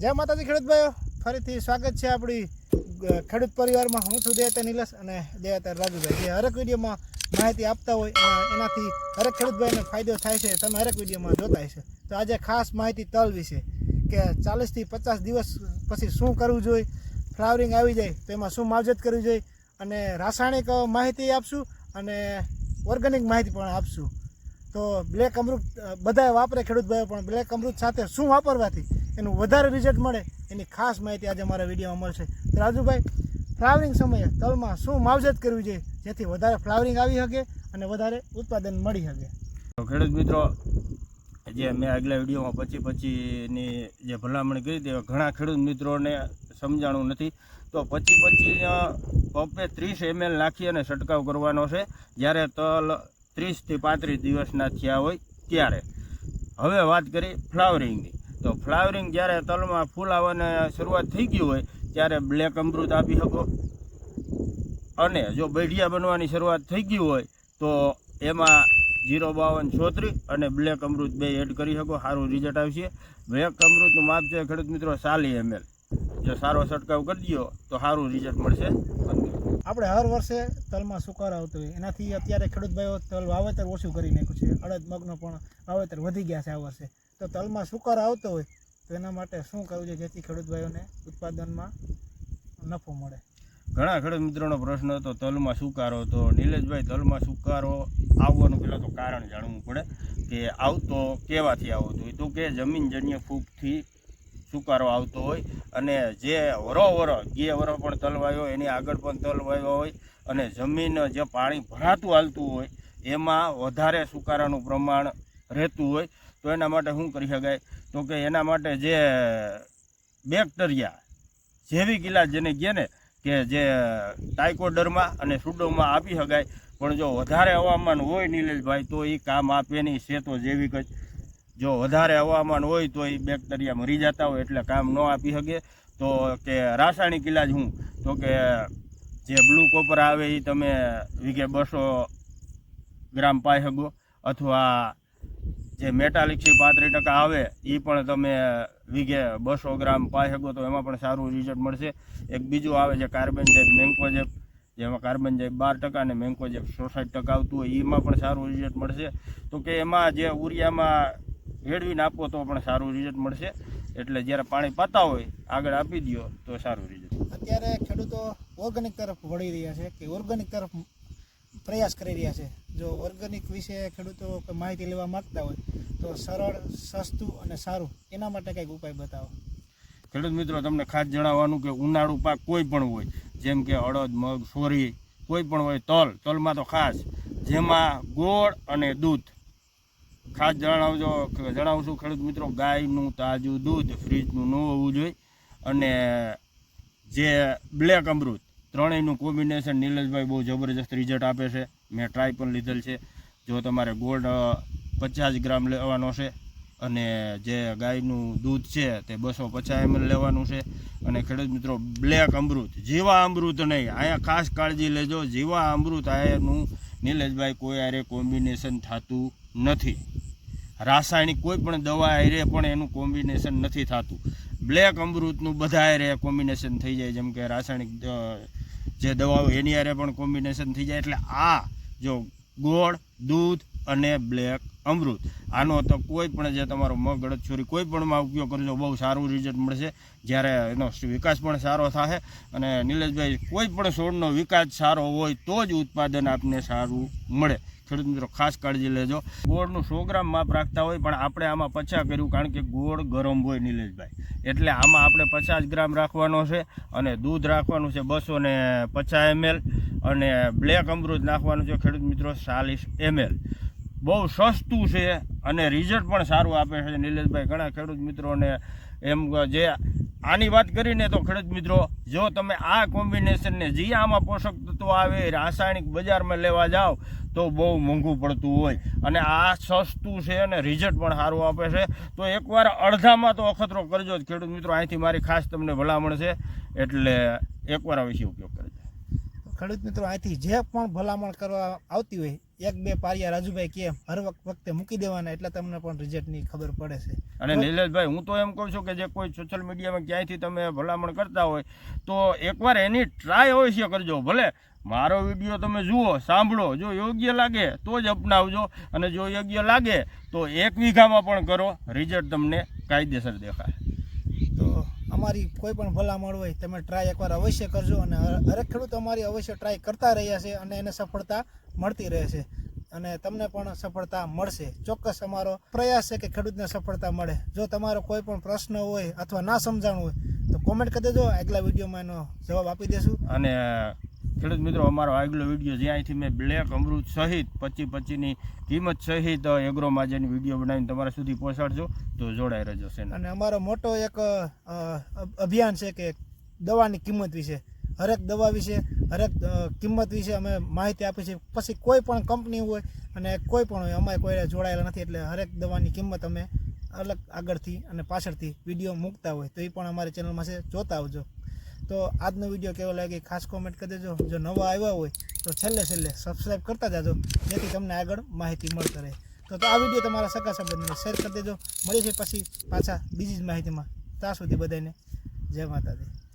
જય માતાજી ખેડૂતભાઈઓ ફરીથી સ્વાગત છે આપણી ખેડૂત પરિવારમાં. હું છું દેતા નિલસ અને દેતા રાજુભાઈ. જે હરેક વિડીયોમાં માહિતી આપતા હોય એનાથી હરેક ખેડૂતભાઈને ફાયદો થાય છે, તમે હરેક વિડીયોમાં જોતા છે તો આજે ખાસ માહિતી તલ વિશે કે ચાલીસથી પચાસ દિવસ પછી શું કરવું જોઈએ, ફ્લાવરિંગ આવી જાય, તો એમાં શું માવજત કરવી જોઈએ, અને રાસાયણિક માહિતી આપશું અને ઓર્ગેનિક માહિતી પણ આપશું. તો બ્લેક અમૃત બધાએ વાપરે ખેડૂત ભાઈઓ, પણ બ્લેક અમૃત સાથે શું વાપરવાથી? એનું વધારે રિઝલ્ટ મળે, એની ખાસ માહિતી આજે અમારા વિડીયોમાં મળશે. રાજુભાઈ ફ્લાવરિંગ સમયે તલમાં શું માવજત કરવી જોઈએ જેથી વધારે ફ્લાવરિંગ આવી શકે અને વધારે ઉત્પાદન મળી શકે? ખેડૂત મિત્રો, જે મેં આગલા વિડીયોમાં પછી પછીની જે ભલામણ કરી હતી ઘણા ખેડૂત મિત્રોને સમજાણું નથી. તો પછી પછી પંપે ત્રીસ એમએલ નાખી અને છંટકાવ કરવાનો છે. જ્યારે તલ ત્રીસથી પાંત્રીસ દિવસના થયા હોય ત્યારે. હવે વાત કરી ફ્લાવરિંગની તો ફ્લાવરિંગ જ્યારે તલમાં ફૂલ આવવાની શરૂઆત થઈ ગઈ હોય, ત્યારે બ્લેક અમૃત આપી શકો. અને જો બેઢિયા બનવાની શરૂઆત થઈ ગઈ હોય, તો એમાં જીરો બાવન છોતરી અને બ્લેક અમૃત બે એડ કરી શકો. સારું રિઝલ્ટ આવશે. બ્લેક અમૃતનું માપ છે ખેડૂત મિત્રો ચાલી એમએલ. જો સારો છંટકાવ કરી દો તો સારું રિઝલ્ટ મળશે. આપણે હર વર્ષે તલમાં સુકાર આવતો હોય. એનાથી અત્યારે ખેડૂત ભાઈઓ તલ વાવેતર ઓછું કરી નાખ્યું છે. અડદ, મગનો પણ વાવેતર વધી ગયા છે આ વર્ષે. તો તલમાં સુકારો આવતો હોય, તો એના માટે શું કરવું જોઈએ જેથી ખેડૂત ભાઈઓને ઉત્પાદનમાં નફો મળે? ઘણા ખેડૂત મિત્રોનો પ્રશ્ન હતો, તલમાં સુકારો તો નિલેશભાઈ, તલમાં સુકારો આવવાનું પહેલાં તો કારણ જાણવું પડે કે આવતો કેવાથી આવતો હોય. તો કે જમીનજન્ય ફૂગથી સુકારો આવતો હોય અને જે વરો વરો ગે વરો પણ તલવાયો એની આગળ પણ તલવાયો હોય અને જમીન જે પાણી ભરાતું હાલતું હોય, એમાં વધારે સુકારાનું પ્રમાણ રહેતું હોય. તો એના માટે શું કરી શકાય? તો કે એના માટે જે બેક્ટેરિયા જેવી ઇલાજ જેને કહે ને, કે જે ટાઇકોડરમાં અને સુડોમાં આપી શકાય, પણ જો વધારે હવામાન હોય નિલેશભાઈ, તો એ કામ આપે નહીં છે તો જૈવિક જ જો વધારે હવામાન હોય તો એ બેક્ટેરિયા મરી જતા હોય, એટલે કામ ન આપી શકે. તો કે રાસાયણિક ઇલાજ શું તો કે જે બ્લુ કોપર આવે એ તમે વીઘે બસો ગ્રામ પાઈ શકો, અથવા જે મેટાલિક છે પાંત્રીસ ટકા આવે એ પણ તમે વીઘે બસો ગ્રામ પાઈ શકો તો એમાં પણ સારું રિઝલ્ટ મળશે. એક બીજું આવે છે કાર્બન જેબ મેન્કોજેબ જેમાં કાર્બન જેબ બાર ટકા અને મેન્કોજેબ સોસાઠ ટકા આવતું હોય એમાં પણ સારું રિઝલ્ટ મળશે. તો કે એમાં જે ઉરિયામાં ભેળવીને આપો તો પણ સારું રિઝલ્ટ મળશે. એટલે જ્યારે પાણી પાતા હોય, આગળ આપી દો તો સારું રિઝલ્ટ અત્યારે ખેડૂતો ઓર્ગેનિક તરફ વળી રહ્યા છે કે ઓર્ગેનિક તરફ પ્રયાસ કરી રહ્યા છે. જો ઓર્ગેનિક વિશે ખેડૂતો માહિતી લેવા માંગતા હોય, તો સરળ, સસ્તું અને સારું, એના માટે કંઈક ઉપાય બતાવો. ખેડૂત મિત્રો, તમને ખાસ જણાવવાનું કે ઉનાળુ પાક કોઈ પણ હોય, જેમ કે અડદ મગ, સોરી, કોઈ પણ હોય, તલ, તલમાં તો ખાસ, જેમાં ગોળ અને દૂધ. ખાસ જણાવજો જણાવું છું ખેડૂત મિત્રો, ગાયનું તાજું દૂધ ફ્રીજનું ન હોવું જોઈએ, અને જે બ્લેક અમૃત ત્રણેયનું કોમ્બિનેશન નિલેશભાઈ બહુ જબરજસ્ત રિઝલ્ટ આપે છે. મેં ટ્રાય પણ લીધેલ છે. જો તમારે ગોલ્ડ પચાસ ગ્રામ લેવાનો છે અને જે ગાયનું દૂધ છે તે બસો પચાસ એમએલ લેવાનું છે. અને ખેડૂત મિત્રો બ્લેક અમૃત, જીવા અમૃત નહીં, અહીંયા ખાસ કાળજી લેજો. જીવા અમૃત આયાનું નિલેશભાઈ કોઈ આરે કોમ્બિનેશન થતું નથી. રાસાયણિક કોઈ પણ દવા આરે પણ એનું કોમ્બિનેશન નથી થતું. બ્લેક અમૃતનું બધા આરે કોમ્બિનેશન થઈ જાય. જેમ કે રાસાયણિક જે દવાઓ એની આરે પણ કોમ્બિનેશન થઈ જાય. એટલે આ જો ગોળ, દૂધ અને બ્લેક અમૃત. આનો તો કોઈ પણ જે તમારો મગ છોરી કોઈ પણમાં ઉપયોગ કરજો, બહુ સારું રિઝલ્ટ મળશે. જ્યારે એનો વિકાસ પણ સારો થશે અને નિલેશભાઈ, કોઈ પણ છોડનો વિકાસ સારો હોય તો જ ઉત્પાદન આપને સારું મળે. ખેડૂત મિત્રો, ખાસ કાળજી લેજો. ગોળનું સો ગ્રામ માપ રાખતા હોય, પણ આપણે આમાં પચાસ કર્યું, કારણ કે ગોળ ગરમ હોય નિલેશભાઈ. એટલે આમાં આપણે પચાસ ગ્રામ રાખવાનો છે અને દૂધ રાખવાનું છે બસો ને પચાસ એમએલ અને બ્લેક અમૃત નાખવાનું છે ખેડૂત મિત્રો, ચાલીસ એમએલ. બહુ સસ્તું છે અને રિઝલ્ટ પણ સારું આપે છે. નિલેશભાઈ, ઘણા ખેડૂત મિત્રોને એમ જે આની વાત કરીને તો ખેડૂત મિત્રો, જો તમે આ કોમ્બિનેશનને જે આમાં પોષક તત્વો આવે, રાસાયણિક બજારમાં લેવા જાઓ, તો બહુ મોંઘું પડતું હોય. અને આ સસ્તું છે અને રિઝલ્ટ પણ સારું આપે છે. તો એકવાર અડધામાં તો અખતરો કરજો જ ખેડૂત મિત્રો. અહીંથી મારી ખાસ તમને ભલામણ છે. એટલે એકવાર વિશે ઉપયોગ કરજો. ખેડૂત મિત્રો અહીંથી જે પણ ભલામણ કરવા આવતી હોય એક બે પારિયા રાજુભાઈ કે હર વખ- વખતે મૂકી દેવાના એટલે તમને પણ રિઝલ્ટની ખબર પડે છે. અને નિલેશભાઈ હું તો એમ કહું છું કે જે કોઈ સોશિયલ મીડિયામાં ક્યાંયથી તમે ભલામણ કરતા હોય તો એકવાર એની ટ્રાય અવશ્ય કરજો ભલે મારો વીડિયો તમે જુઓ સાંભળો જો યોગ્ય લાગે તો જ અપનાવજો અને જો યોગ્ય લાગે તો એક વીઘામાં પણ કરો રિઝલ્ટ તમને કાયદેસર દેખાય. અમારી કોઈ પણ ભલામણ હોય, તમે ટ્રાય એકવાર અવશ્ય કરજો અને હર- હરેક ખેડૂત અમારી અવશ્ય ટ્રાય કરતા રહ્યા છે અને એને સફળતા મળતી રહે છે અને તમને પણ સફળતા મળશે. ચોક્કસ અમારો પ્રયાસ છે કે ખેડૂતને સફળતા મળે. જો તમારો કોઈ પણ પ્રશ્ન હોય અથવા ના સમજાણું હોય, તો કોમેન્ટ કરી દેજો. આગલા વિડીયોમાં એનો જવાબ આપી દેશું. અને ખેડૂત મિત્રો, અમારો આગલો વીડિયો જ્યાંથી મેં બ્લેક અમૃત સહિત પચી પચીની કિંમત સહિત એગ્રો માજેની વીડિયો બનાવીને તમારા સુધી પહોંચાડજો. તો જોડાઈ રહેજો છે અને અમારો મોટો એક અભિયાન છે કે દવાની કિંમત વિશે. હરેક દવા વિશે, હરેક કિંમત વિશે અમે માહિતી આપી છે પછી કોઈ પણ કંપની હોય અને કોઈ પણ હોય, અમારે કોઈ જોડાયેલા નથી એટલે હરેક દવાની કિંમત અમે અલગ આગળથી અને પાછળથી વીડિયો મૂકતા હોય તો એ પણ અમારી ચેનલમાં છે. જોતા આવજો. તો આજનો વીડિયો કેવો લાગે ખાસ કોમેન્ટ કરી દેજો. જો નવા આવ્યા હોય તો છેલ્લે છેલ્લે સબસ્ક્રાઈબ કરતા જાજો, જેથી તમને આગળ માહિતી મળતી રહે. તો તો આ વીડિયો તમારા સગા સંબંધીને શેર કરી દેજો. મળી છે પછી પાછા બીજી જ માહિતીમાં. ત્યાં સુધી બધાને જય માતાજી.